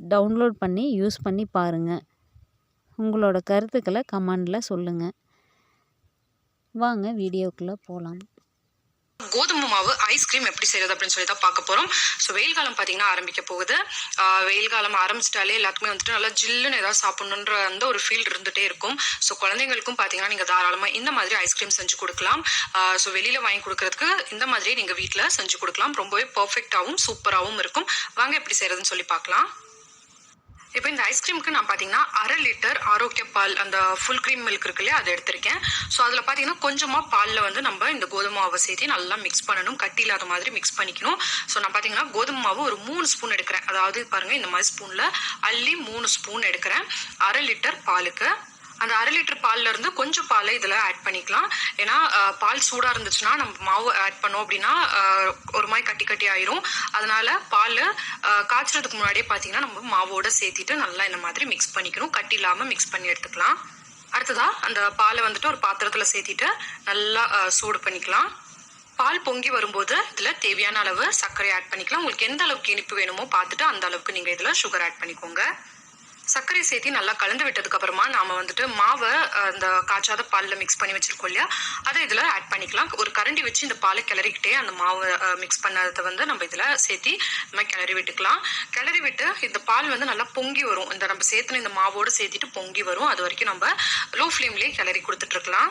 Download பண்ணி use பண்ணி பாருங்கள் உங்களோட கருத்துக்களை கமெண்டில் சொல்லுங்கள் வாங்க வீடியோக்குள்ளே போகலாம் கோதுமை மாவு ஐஸ்கிரீம் எப்படி செய்யறது அப்படின்னு சொல்லி தான் பார்க்க போறோம். ஸோ வெயில் காலம் பார்த்தீங்கன்னா ஆரம்பிக்க போகுது. வெயில் காலம் ஆரம்பிச்சிட்டாலே எல்லாத்துக்குமே வந்துட்டு நல்லா ஜில்லுன்னு ஏதாவது சாப்பிடணுன்ற அந்த ஒரு ஃபீல் இருந்துகிட்டே இருக்கும். ஸோ குழந்தைங்களுக்கும் பார்த்தீங்கன்னா நீங்கள் தாராளமாக இந்த மாதிரி ஐஸ்கிரீம் செஞ்சு கொடுக்கலாம். ஸோ வெளியில் வாங்கி கொடுக்கறதுக்கு இந்த மாதிரி நீங்கள் வீட்டில் செஞ்சு கொடுக்கலாம். ரொம்பவே பர்ஃபெக்டாகவும் சூப்பராகவும் இருக்கும். வாங்க எப்படி செய்யறதுன்னு சொல்லி பார்க்கலாம். இப்போ இந்த ஐஸ்கிரீமுக்கு நான் பார்த்தீங்கன்னா அரை லிட்டர் ஆரோக்கிய பால் அந்த ஃபுல் க்ரீம் மில்க் இருக்கு இல்லையா அதை எடுத்திருக்கேன். ஸோ அதில் பார்த்தீங்கன்னா கொஞ்சமாக பாலில் வந்து நம்ம இந்த கோதுமை மாவை சேர்த்து நல்லா மிக்ஸ் பண்ணணும். கட்டி இல்லாத மாதிரி மிக்ஸ் பண்ணிக்கணும். ஸோ நான் பார்த்தீங்கன்னா கோதுமை மாவு ஒரு மூணு ஸ்பூன் எடுக்கிறேன். அதாவது பாருங்கள் இந்த மாதிரி ஸ்பூனில் அள்ளி மூணு ஸ்பூன் எடுக்கிறேன். அரை லிட்டர் பாலுக்கு. அந்த அரை லிட்டர் பால்ல இருந்து கொஞ்சம் பாலை இதில் ஆட் பண்ணிக்கலாம். ஏன்னா பால் சூடாக இருந்துச்சுன்னா நம்ம மாவு ஆட் பண்ணோம் அப்படின்னா ஒரு மாதிரி கட்டி கட்டி ஆயிரும். அதனால பால் காய்ச்சறதுக்கு முன்னாடியே பார்த்தீங்கன்னா நம்ம மாவோட சேர்த்திட்டு நல்லா இந்த மாதிரி மிக்ஸ் பண்ணிக்கணும். கட்டி இல்லாமல் மிக்ஸ் பண்ணி எடுத்துக்கலாம். அடுத்ததா அந்த பாலை வந்துட்டு ஒரு பாத்திரத்தில் சேர்த்திட்டு நல்லா சூடு பண்ணிக்கலாம். பால் பொங்கி வரும்போது இதில் தேவையான அளவு சர்க்கரை ஆட் பண்ணிக்கலாம். உங்களுக்கு எந்த அளவுக்கு இனிப்பு வேணுமோ பார்த்துட்டு அந்த அளவுக்கு நீங்கள் இதில் சுகர் ஆட் பண்ணிக்கோங்க. சர்க்கரை சேர்த்து நல்லா கலந்து விட்டதுக்கு அப்புறமா நாம வந்துட்டு மாவை அந்த காய்ச்சாத பாலில் மிக்ஸ் பண்ணி வச்சிருக்கோம் இல்லையா? அதை இதில் ஆட் பண்ணிக்கலாம். ஒரு கரண்டி வச்சு இந்த பாலை கிளறிக்கிட்டே அந்த மாவை மிக்ஸ் பண்ணதை வந்து நம்ம இதில் சேர்த்து நம்ம கிளறி விட்டுக்கலாம். கிளறி விட்டு இந்த பால் வந்து நல்லா பொங்கி வரும். இந்த நம்ம சேர்த்துன இந்த மாவோடு சேர்த்திட்டு பொங்கி வரும். அது வரைக்கும் நம்ம லோ ஃப்ளேம்லேயே கிளறி கொடுத்துட்டு இருக்கலாம்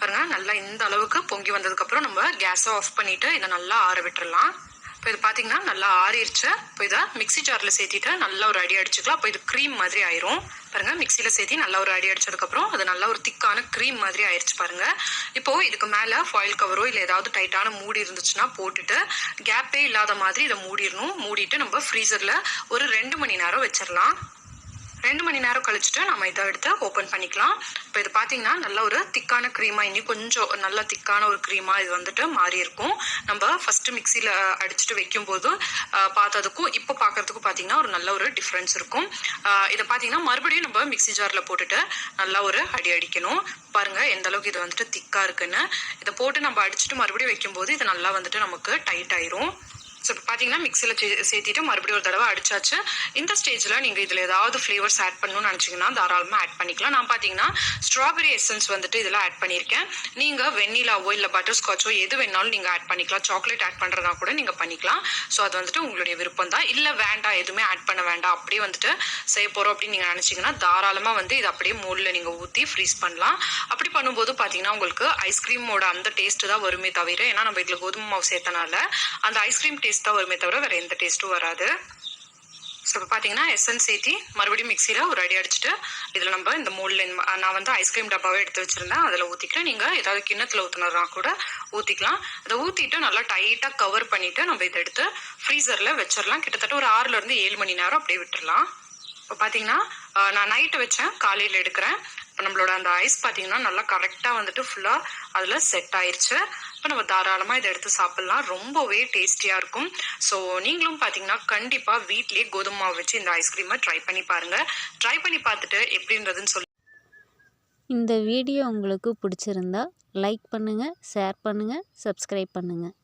பாருங்க நல்லா இந்த அளவுக்கு பொங்கி வந்ததுக்கு அப்புறம் நம்ம கேஸை ஆஃப் பண்ணிட்டு இதை நல்லா ஆற விட்டுறலாம். இப்போ இது பார்த்தீங்கன்னா நல்லா ஆறிடுச்சு இப்போ இதை மிக்ஸி ஜாரில் சேர்த்திட்டு நல்லா ஒரு அடி அடிச்சுக்கலாம். அப்போ இது க்ரீம் மாதிரி ஆயிரும். பாருங்க மிக்ஸியில் சேர்த்தி நல்லா ஒரு அடி அடிச்சதுக்கப்புறம் அது நல்லா ஒரு திக்கான க்ரீம் மாதிரி ஆயிடுச்சு பாருங்க. இப்போ இதுக்கு மேலே ஃபாயில் கவரோ இல்லை ஏதாவது டைட்டான மூடி இருந்துச்சுன்னா போட்டுட்டு கேப்பே இல்லாத மாதிரி இதை மூடிடணும். மூடிட்டு நம்ம ஃப்ரீசரில் ஒரு ரெண்டு மணி நேரம் வச்சிடலாம். ரெண்டு மணி நேரம் கழிச்சுட்டு நம்ம இதை எடுத்து ஓப்பன் பண்ணிக்கலாம். இப்போ இது பார்த்தீங்கன்னா நல்ல ஒரு திக்கான க்ரீமாக இன்னி கொஞ்சம் நல்ல திக்கான ஒரு க்ரீமாக இது வந்துட்டு மாறி இருக்கும். நம்ம ஃபஸ்ட்டு மிக்சியில் அடிச்சுட்டு வைக்கும்போது பார்த்ததுக்கும் இப்போ பார்க்கறதுக்கும் பார்த்தீங்கன்னா ஒரு நல்ல ஒரு டிஃப்ரென்ஸ் இருக்கும். இதை பார்த்தீங்கன்னா மறுபடியும் நம்ம மிக்ஸி ஜாரில் போட்டுட்டு நல்லா ஒரு அடி அடிக்கணும். பாருங்கள் எந்த அளவுக்கு இது வந்துட்டு திக்காக இருக்குன்னு. இதை போட்டு நம்ம அடிச்சுட்டு மறுபடியும் வைக்கும்போது இது நல்லா வந்துட்டு நமக்கு டைட் ஆயிரும். ஸோ இப்போ பார்த்தீங்கன்னா மிக்சியில் சேர்த்திட்டு மறுபடியும் ஒரு தடவை அடிச்சாச்சு. இந்த ஸ்டேஜில் நீங்கள் இதில் ஏதாவது ஃப்ளேவர்ஸ் ஆட் பண்ணணும்னு நினச்சிங்கன்னா தாராளமாக ஆட் பண்ணிக்கலாம். நான் பார்த்தீங்கன்னா ஸ்ட்ராபெரி எசன்ஸ் வந்துட்டு இதில் ஆட் பண்ணியிருக்கேன். நீங்கள் வெண்ணிலாவோ இல்லை பட்டர் ஸ்காட்சோ எது வேணாலும் நீங்கள் ஆட் பண்ணிக்கலாம். சாக்லேட் ஆட் பண்ணுறதா கூட நீங்கள் பண்ணிக்கலாம். ஸோ அது வந்துட்டு உங்களுடைய விருப்பம் தான். இல்லை வேண்டாம் எதுவுமே ஆட் பண்ண வேண்டாம். அப்படியே வந்துட்டு செய்ய போகிறோம் அப்படின்னு நீங்கள் நினச்சிங்கன்னா தாராளமாக வந்து இது அப்படியே மூலில் நீங்கள் ஊற்றி ஃப்ரீஸ் பண்ணலாம். அப்படி பண்ணும்போது பார்த்தீங்கன்னா உங்களுக்கு ஐஸ்கிரீமோட அந்த டேஸ்ட்டு தான் வருமே தவிர ஏன்னா நம்ம இதில் கோதுமை மாவு சேர்த்தனால அந்த ஐஸ்கிரீம் டேஸ்ட் தான் வருமே தவிர வேறு எந்த டேஸ்ட்டும் வராது. ஸோ இப்போ பார்த்தீங்கன்னா எஸ்என் சேர்த்தி மறுபடியும் மிக்சியில் ஒரு அடி அடிச்சுட்டு இதில் நம்ம இந்த மோல்டில் நான் வந்து ஐஸ்கிரீம் டப்பாவே எடுத்து வச்சுருந்தேன். அதில் ஊற்றிக்கிறேன் நீங்கள் ஏதாவது கிண்ணத்தில் ஊற்றினா கூட ஊற்றிக்கலாம் அதை ஊற்றிட்டு நல்லா டைட்டாக கவர் பண்ணிவிட்டு நம்ம இதை எடுத்து ஃப்ரீசரில் வச்சிடலாம் கிட்டத்தட்ட ஒரு ஆறுலேருந்து ஏழு மணி நேரம் அப்படியே விட்டுடலாம் இப்போ பார்த்தீங்கன்னா நான் நைட்டு வச்சேன். காலையில் எடுக்கிறேன். நம்மளோட அந்த ஐஸ் பார்த்தீங்கன்னா நல்லா கரெக்டாக வந்துட்டு ஃபுல்லாக அதில் செட் ஆயிடுச்சு இப்போ நம்ம தாராளமாக இதை எடுத்து சாப்பிட்லாம். ரொம்பவே டேஸ்டியாக இருக்கும். ஸோ நீங்களும் பார்த்தீங்கன்னா கண்டிப்பாக வீட்லேயே கோதுமை மாவு வச்சு இந்த ஐஸ்கிரீமை ட்ரை பண்ணி பாருங்கள் ட்ரை பண்ணி பார்த்துட்டு எப்படின்றதுன்னு சொல்லி. இந்த வீடியோ உங்களுக்கு பிடிச்சிருந்தா லைக் பண்ணுங்கள் ஷேர் பண்ணுங்கள் சப்ஸ்கிரைப் பண்ணுங்கள்